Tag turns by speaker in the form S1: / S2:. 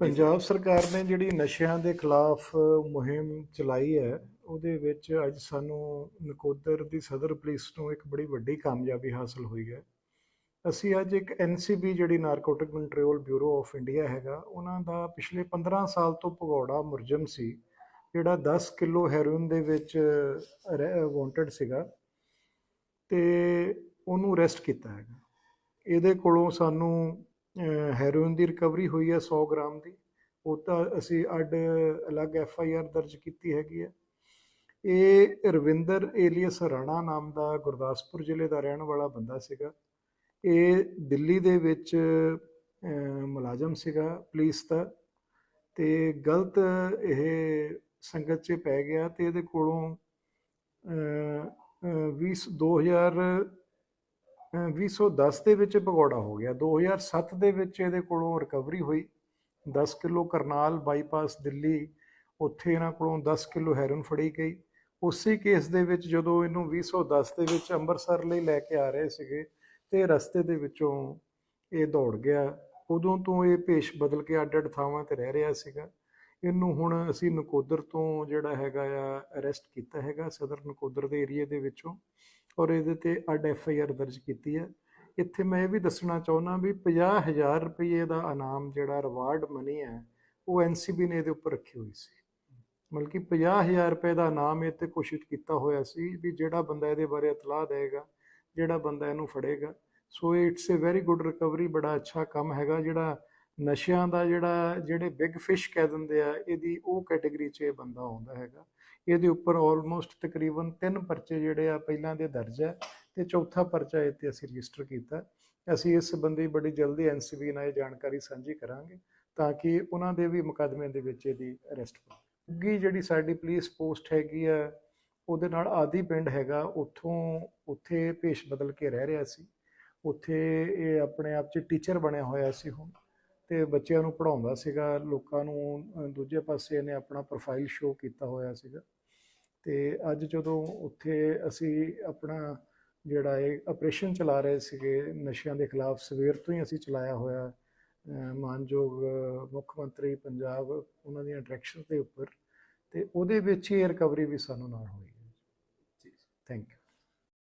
S1: ਪੰਜਾਬ ਸਰਕਾਰ ਨੇ ਜਿਹੜੀ ਨਸ਼ਿਆਂ ਦੇ ਖਿਲਾਫ ਮੁਹਿੰਮ ਚਲਾਈ ਹੈ, ਉਹਦੇ ਵਿੱਚ ਅੱਜ ਸਾਨੂੰ ਨਕੋਦਰ ਦੀ ਸਦਰ ਪੁਲਿਸ ਨੂੰ ਇੱਕ ਬੜੀ ਵੱਡੀ ਕਾਮਯਾਬੀ ਹਾਸਲ ਹੋਈ ਹੈ। ਅਸੀਂ ਅੱਜ ਇੱਕ ਐਨਸੀਬੀ ਜਿਹੜੀ narcotic control bureau of India ਹੈਗਾ, ਉਹਨਾਂ ਦਾ ਪਿਛਲੇ 15 ਸਾਲ ਤੋਂ ਭਗੌੜਾ ਮੁਰਜਮ ਸੀ, ਜਿਹੜਾ 10 ਕਿਲੋ ਹੈਰੋਇਨ ਦੇ ਵਿੱਚ ਵਾਂਟਡ ਸੀਗਾ ਤੇ ਉਹਨੂੰ ਅਰੈਸਟ ਕੀਤਾ ਹੈਗਾ। ਇਹਦੇ ਕੋਲੋਂ ਸਾਨੂੰ ਹੈਰੋਇਨ ਦੀ ਰਿਕਵਰੀ ਹੋਈ ਹੈ 100 ਗ੍ਰਾਮ ਦੀ। ਉਹ ਤਾਂ ਅਸੀਂ ਅੱਡ ਅਲੱਗ ਐਫ ਆਈ ਆਰ ਦਰਜ ਕੀਤੀ ਹੈਗੀ ਹੈ। ਇਹ ਰਵਿੰਦਰ ਏਲੀਅਸ ਰਾਣਾ ਨਾਮ ਦਾ ਗੁਰਦਾਸਪੁਰ ਜ਼ਿਲ੍ਹੇ ਦਾ ਰਹਿਣ ਵਾਲਾ ਬੰਦਾ ਸੀਗਾ। ਇਹ ਦਿੱਲੀ ਦੇ ਵਿੱਚ ਮੁਲਾਜ਼ਮ ਸੀਗਾ ਪੁਲਿਸ ਦਾ। ਤੇ ਗਲਤ ਇਹ ਸੰਗਤ 'ਚ ਪੈ ਗਿਆ ਤੇ ਇਹਦੇ ਕੋਲੋਂ ਅਹ, ਅਹ, 20 2000 2010 ਦੇ ਵਿੱਚ ਭਗੌੜਾ ਹੋ ਗਿਆ। 2007 ਦੇ ਵਿੱਚ ਇਹਦੇ ਕੋਲੋਂ ਰਿਕਵਰੀ ਹੋਈ। 10 ਕਿਲੋ ਕਰਨਾਲ ਬਾਈਪਾਸ ਦਿੱਲੀ। ਉੱਥੇ ਇਹਨਾਂ ਕੋਲੋਂ 10 ਕਿਲੋ ਹੈਰੋਇਨ ਫੜੀ ਗਈ। ਉਸੇ ਕੇਸ ਦੇ ਵਿੱਚ ਜਦੋਂ ਇਹਨੂੰ 2010 ਦੇ ਵਿੱਚ ਅੰਮ੍ਰਿਤਸਰ ਲਈ ਲੈ ਕੇ ਆ ਰਹੇ ਸੀਗੇ ਤੇ ਰਸਤੇ ਦੇ ਵਿੱਚੋਂ ਇਹ ਦੌੜ ਗਿਆ। ਉਦੋਂ ਤੋਂ ਇਹ ਭੇਸ਼ ਬਦਲ ਕੇ ਅੱਡ ਅੱਡ ਥਾਵਾਂ ਤੇ ਰਹਿ ਰਿਹਾ ਸੀਗਾ। ਇਹਨੂੰ ਹੁਣ ਅਸੀਂ ਨਕੋਦਰ ਤੋਂ ਜਿਹੜਾ ਹੈਗਾ ਆ ਅਰੈਸਟ ਕੀਤਾ ਹੈਗਾ, ਸਦਰ ਨਕੋਦਰ ਦੇ ਏਰੀਏ ਦੇ ਵਿੱਚੋਂ। ਔਰ ਇਹਦੇ ਤੇ ਅੱਡ ਐਫ ਆਈ ਆਰ ਦਰਜ ਕੀਤੀ ਹੈ। ਇੱਥੇ ਮੈਂ ਇਹ ਵੀ ਦੱਸਣਾ ਚਾਹੁੰਦਾ ਵੀ 50000 ਰੁਪਏ ਦਾ ਇਨਾਮ ਜਿਹੜਾ ਰਿਵਾਰਡ ਮਨੀ ਹੈ, ਉਹ ਐਨਸੀਬੀ ਨੇ ਇਹਦੇ ਉੱਪਰ ਰੱਖੀ ਹੋਈ ਸੀ। ਮਤਲਬ ਕਿ 50000 ਰੁਪਏ ਦਾ ਇਨਾਮ ਇਹ ਤੇ ਘੋਸ਼ਿਤ ਕੀਤਾ ਹੋਇਆ ਸੀ ਵੀ ਜਿਹੜਾ ਬੰਦਾ ਇਹਦੇ ਬਾਰੇ ਇਤਲਾਹ ਦੇਗਾ, ਜਿਹੜਾ ਬੰਦਾ ਇਹਨੂੰ ਫੜੇਗਾ। So it's a very good recovery ਬੜਾ ਅੱਛਾ ਕੰਮ ਹੈਗਾ ਜਿਹੜਾ ਨਸ਼ਿਆਂ ਦਾ ਜਿਹੜਾ, ਜਿਹੜੇ ਬਿਗ ਫਿਸ਼ ਕਹਿ ਦਿੰਦੇ ਆ, ਇਹਦੀ ਉਹ ਕੈਟਾਗਰੀ 'ਚ ਇਹ ਬੰਦਾ ਆਉਂਦਾ ਹੈਗਾ। ਇਹਦੇ ਉੱਪਰ ਆਲਮੋਸਟ ਤਕਰੀਬਨ ਤਿੰਨ ਪਰਚੇ ਜਿਹੜੇ ਆ, ਪਹਿਲਾਂ ਦੇ ਦਰਜ ਹੈ ਤੇ ਚੌਥਾ ਪਰਚਾ ਇਹ ਤੇ ਅਸੀਂ ਰਜਿਸਟਰ ਕੀਤਾ। ਅਸੀਂ ਇਸ ਸੰਬੰਧੀ ਬੜੀ ਜਲਦੀ ਐਨਸੀਬੀ ਨਾਲ ਇਹ ਜਾਣਕਾਰੀ ਸਾਂਝੀ ਕਰਾਂਗੇ ਤਾਂ ਕਿ ਉਹਨਾਂ ਦੇ ਵੀ ਮੁਕੱਦਮੇ ਦੇ ਵਿੱਚ ਇਹਦੀ ਅਰੈਸਟ ਹੋ ਅੱਗੀ ਜਿਹੜੀ ਸਾਡੀ ਪੁਲਿਸ ਪੋਸਟ ਹੈਗੀ ਆ, ਉਹਦੇ ਨਾਲ ਆਦੀ ਪਿੰਡ ਹੈਗਾ, ਉੱਥੋਂ, ਉੱਥੇ ਭੇਸ਼ ਬਦਲ ਕੇ ਰਹਿ ਰਿਹਾ ਸੀ। ਉੱਥੇ ਇਹ ਆਪਣੇ ਆਪ 'ਚ ਟੀਚਰ ਬਣਿਆ ਹੋਇਆ ਸੀ ਹੁਣ। ਤੇ ਬੱਚਿਆਂ ਨੂੰ ਪੜਾਉਂਦਾ ਸੀਗਾ ਲੋਕਾਂ ਨੂੰ ਦੂਜੇ ਪਾਸੇ ਇਹਨੇ ਆਪਣਾ ਪ੍ਰੋਫਾਈਲ ਸ਼ੋਅ ਕੀਤਾ ਹੋਇਆ ਸੀਗਾ। ਤੇ ਅੱਜ ਜਦੋਂ ਉੱਥੇ ਅਸੀਂ ਆਪਣਾ ਜਿਹੜਾ ਇਹ ਆਪਰੇਸ਼ਨ ਚਲਾ ਰਹੇ ਸੀਗੇ ਨਸ਼ਿਆਂ ਦੇ ਖਿਲਾਫ ਸਵੇਰ ਤੋਂ ਹੀ ਅਸੀਂ ਚਲਾਇਆ ਹੋਇਆ ਮਾਨਯੋਗ ਮੁੱਖ ਮੰਤਰੀ ਪੰਜਾਬ ਉਹਨਾਂ ਦੀਆਂ ਡਾਇਰੈਕਸ਼ਨ ਦੇ ਉੱਪਰ ਤੇ ਉਹਦੇ ਵਿੱਚ ਹੀ ਰਿਕਵਰੀ ਵੀ ਸਾਨੂੰ ਨਾਲ ਹੋਈ ਹੈ। Thank you